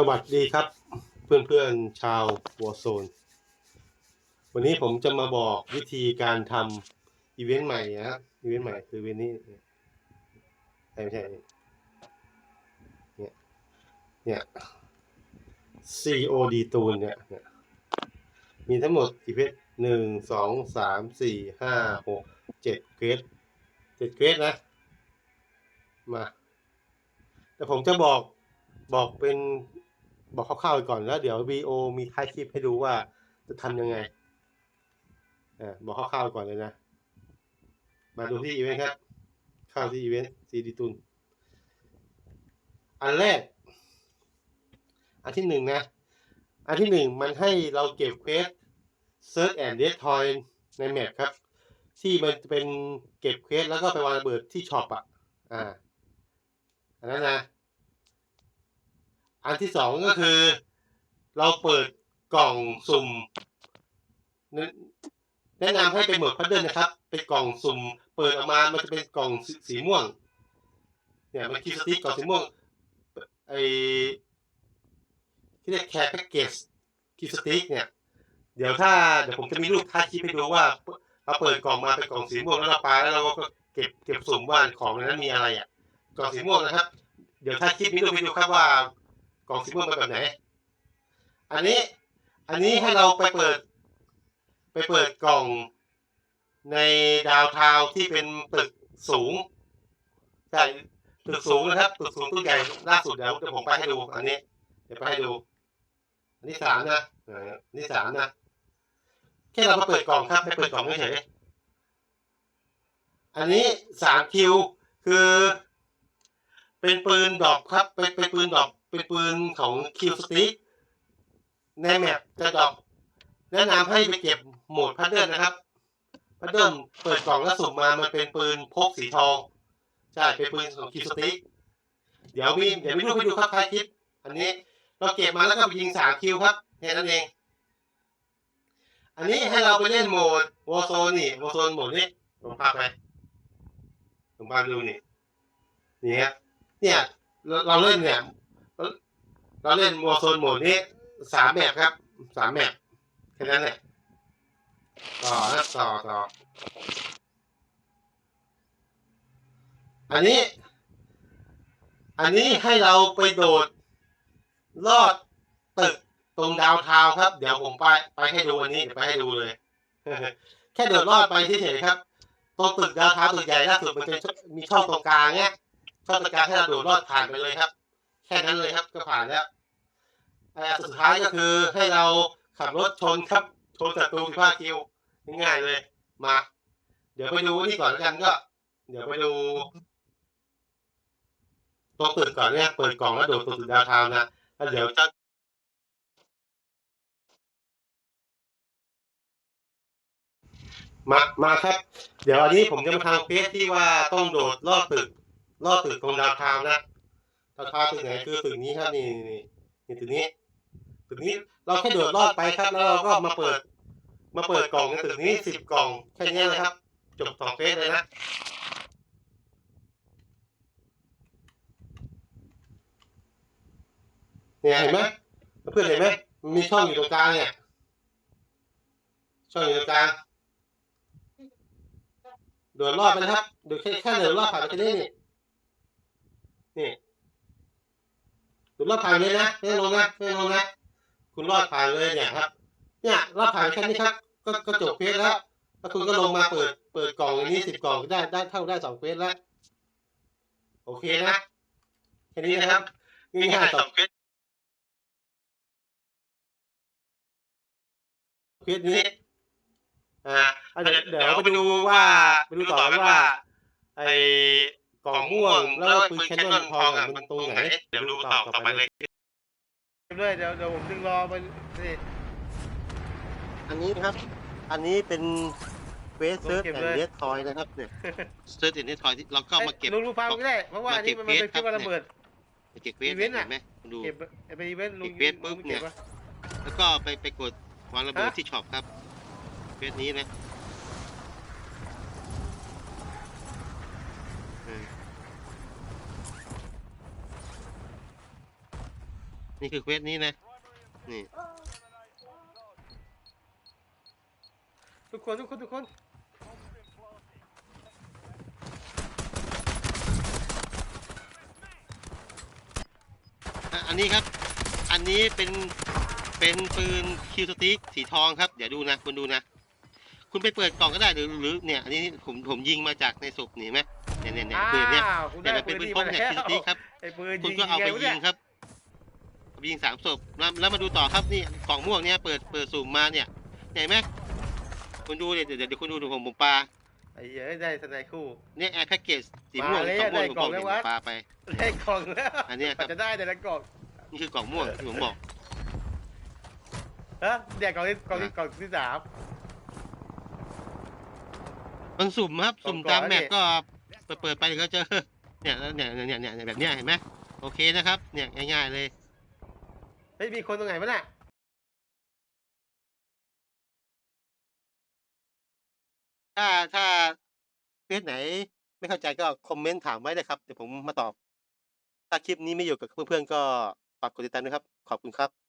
สวัสดีครับ เพื่อนๆชาววอ r z โซน วันนี้ผมจะมาบอกวิธีการทำอีเวนต์ใหม่นะครับอีเวนต์ใหม่คืออีเวนต์นี้ไม่ใช่เนี่ยเนี่ย COD ตูนเนี่ยเนี่ยมีทั้งหมดกี่เพจหนึ่งสองสามสี่ห้าหกเจ็ดเกรดเจ็ดเกรดนะ มา แต่ผมจะบอกบอกเป็น บอกคร่าวๆก่อนแล้วเดี๋ยว VO มีท้ายคลิปให้ดูว่าจะทำยังไงอ่าบอกคร่าวๆก่อนเลยนะ มาดูที่อีเวนต์ครับ เข้าที่อีเวนต์ซีดีตุนอันแรก อันที่หนึ่งนะ อันที่หนึ่งมันให้เราเก็บเควส Search and Destroy ในแมปครับ ที่มันจะเป็นเก็บเควสแล้วก็ไปวางระเบิดที่ช็อปอะ อ่า อันนั้นนะ อันที่สองก็คือ เราเปิดกล่องสุ่มแนะแนะนำให้เป็นโหมดพัดเดิลนะครับ เป็นกล่องสุ่ม เปิดออกมา มันจะเป็นกล่องสีสีม่วง เนี่ยมันคิดสติ๊กกล่องสีม่วง ไอที่เรียกแคร์แพ็กเกจคิดสติ๊กเนี่ย เดี๋ยวถ้าเดี๋ยวผมจะมีรูปท้ายคลิปให้ดูว่า เราเปิดกล่องมาเป็นกล่องสีม่วงแล้วเราปาแล้วเราก็เก็บเก็บสุ่มว่าของในนั้นมีอะไรอะ กล่องสีม่วงนะครับ เดี๋ยวถ้าคลิปมีรูปให้ดูครับว่า กล่องสีม่วงเป็นแบบไหน อันนี้ อันนี้ให้เราไปเปิด ไปเปิดกล่องในดาวเทาวน์ที่เป็นตึกสูงใช่ตึกสูงนะครับตึกสูงตัวใหญ่ล่าสุดเดี๋ยวเดี๋ยวผมไปให้ดูอันนี้เดี๋ยวไปให้ดู อันนี้สามนะเอออันนี้สามนะแค่เรามาเปิดกล่องครับไม่เปิดกล่องเฉยๆอันนี้สามคิวคือ เป็นปืนดรอปครับ เป็นเป็นปืนดรอป เป็นปืนของคิวสติ๊กในแมปจะดรอปแนะนำให้ไปเก็บโหมดพัดเดิลนะครับพัดเดิลเปิดกล่องแล้วสุ่มมามันเป็นปืนพกสีทองใช่เป็นปืนของคิวสติ๊กเดี๋ยวมีเดี๋ยวมีรูปให้ดูครับท้ายคลิป อันนี้เราเก็บมาแล้วก็ไปยิงสามคิวครับแค่นั้นเอง อันนี้ให้เราไปเล่นโหมดวอ r z โซนนี่วอ r z โซนโหมดนี้ผมพาไปผมพาไปดูนี่นี่ฮะเนี่ยเราเราเล่นเนี่ย เราเราเล่นวอ r z โซนโหมดนี้สามแมปครับสามแมปแค่นั้นแหละต่อนะต่อต่ออันนี้ อันนี้ให้เราไปโดดลอดตึกตรงดาวเทาวน์ครับ เดี๋ยวผมไปไปให้ดูวันนี้เดี๋ยวไปให้ดูเลย แค่โดดลอดไปเฉยๆครับตรงตึกดาวเทาวน์ตึกใหญ่ล่าสุดมันจะมีช่องตรงกลางเนี่ยช่องตรงกลางให้เราโดดลอดผ่านไปเลยครับ แค่นั้นเลยครับ ก็ผ่านแล้วแต่สุดท้ายก็คือให้เราขับรถชนครับชนศัตรูสิบห้าคิวง่ายๆเลยมา เดี๋ยวไปดูนี่ก่อนแล้วกันก็ เดี๋ยวไปดูตรงตึกก่อนเนี่ยเปิดกล่องแล้วโดดตรงตึกดาวเทาวน์นะแล้วเดี๋ยวจะมามาครับ เดี๋ยวอันนี้ผมจะมาทำเฟสที่ว่าต้องโดดลอดตึกลอดตึกตรงดาวเทาวน์นะ ดาวเทาวน์ตึกไหนคือตึกนี้ครับนี่นี่นี่ตึกนี้ตึกนี้เราแค่โดดลอดไปครับ แล้วเราก็มาเปิด มาเปิดกล่องในตึกนี้สิบกล่องแค่นี้นะครับ จบสองเฟสเลยนะเนี่ยเห็นไหมเพื่อนเห็นไหมมันมีช่องอยู่ตรงกลางเนี่ยช่องอยู่ตรงกลางโดดรอบไปนะครับโดดแค่แค่โดดรอบผ่านไปแค่นี้นี่ นี่โดดรอบผ่านเลยนะไม่ต้องลงนะไม่ต้องลงนะคุณรอดผ่านเลยเนี่ยครับ เนี่ยรอบผ่านแค่นี้ครับ ก็ก็จบเฟสแล้วแล้วคุณก็ลงมาเปิด เปิดกล่องอันนี้สิบกล่องได้ได้เท่าได้สองเฟสแล้ว โอเคนะแค่นี้นะครับง่ายๆสองเฟสเฟสนี้อ่าเดี๋ยวเดี๋ยวไปดูว่าไปดูต่อว่าไอ กล่องม่วงแล้วก็ปืนแคนนอนทองอะมันตรงไหนเดี๋ยวดูต่อต่อไปเลยเลยเดี๋ยวเดี๋ยวผมดึงรอไปนี่อันนี้นะครับ อันนี้เป็นเฟสเซิร์ชแอนด์เดสทอยนะครับเนี่ยเซิร์ชแอนด์เดสทอยที่เราก็มาเก็บลุงดูฟังก็ได้เพราะว่าอันนี้มันมาเป็นเก็บคลิปว่าระเบิดเก็บเฟสอีเวนต์เห็อะนไหมดูเก็บไปอีเวนต์ลุงเก็บเฟซปุ๊บเนี่ยก็บปะแล้วก็ไปไปกดวางระเบิดฮะที่ช็อปครับเฟสนี้นะเออ นี่คือเควสนี้นะ นี่ ทุกคนทุกคนทุกคนอะอันนี้ครับ อันนี้เป็นเป็นปืนคิวสติ๊กสีทองครับ เดี๋ยวดูนะ คุณดูนะ คุณไปเปิดกล่องก็ได้หรือหรือเนี่ย อันนี้ผมผมยิงมาจากในศพนี่เห็นไหมเนี่ยเนี่ยเนี่ยปืนเนี่ยอ้าวคุณเนี่ยได้มันเป็นปืปืนนดีพกมาเนี่ยแล้วคิวสติ๊กครับไอ้ปืนคุณยิงก็เอาไปงวะยินี่งครับเอาไป ยิงสามศพแล้วแล้วมาดูต่อครับนี่กล่องม่วงเนี่ยเปิดเปิดสุ่มมาเนี่ยเห็นไหมคุณดูเนี่ยเดี๋ยวเดี๋ยวคุณดูดูผมผมปลาไอ้เหี้ยได้สไนคู่ เนี่ยแอร์แพ็กเกจสีม่วงมาเลยกล่องม่วงได้ผมกล่บอองกแล้วเนี่ยวะปลาไป ได้กล่องแล้วอันเนี้ยครับกว่าจะได้แต่ละกล่องนี่คือกล่องม่วงที่ผมบอกฮะเดี๋ยวกล่องที่กล่องที่กล่องที่สาม มันสุ่มครับกล่องสุ่มตามก่อน แมปนี่ก็เปิดเปิดไปเดี๋ยวก็เจอเนี่ยแล้วเนี่ยเนี่ยเนี่ยเนี่ยแบบเนี้ยเห็นไหมโอเคนะครับเนี่ยง่ายๆเลย เฮ้ยมีคนตรงไหนมั้ยน่ะถ้าถ้าเพื่อนไหน ไม่เข้าใจก็คอมเมนต์ถามไว้เลยครับ เดี๋ยวผมมาตอบ ถ้าคลิปนี้ไม่อยู่กับเพื่อนๆก็ฝากกดติดตามด้วยครับ ขอบคุณครับ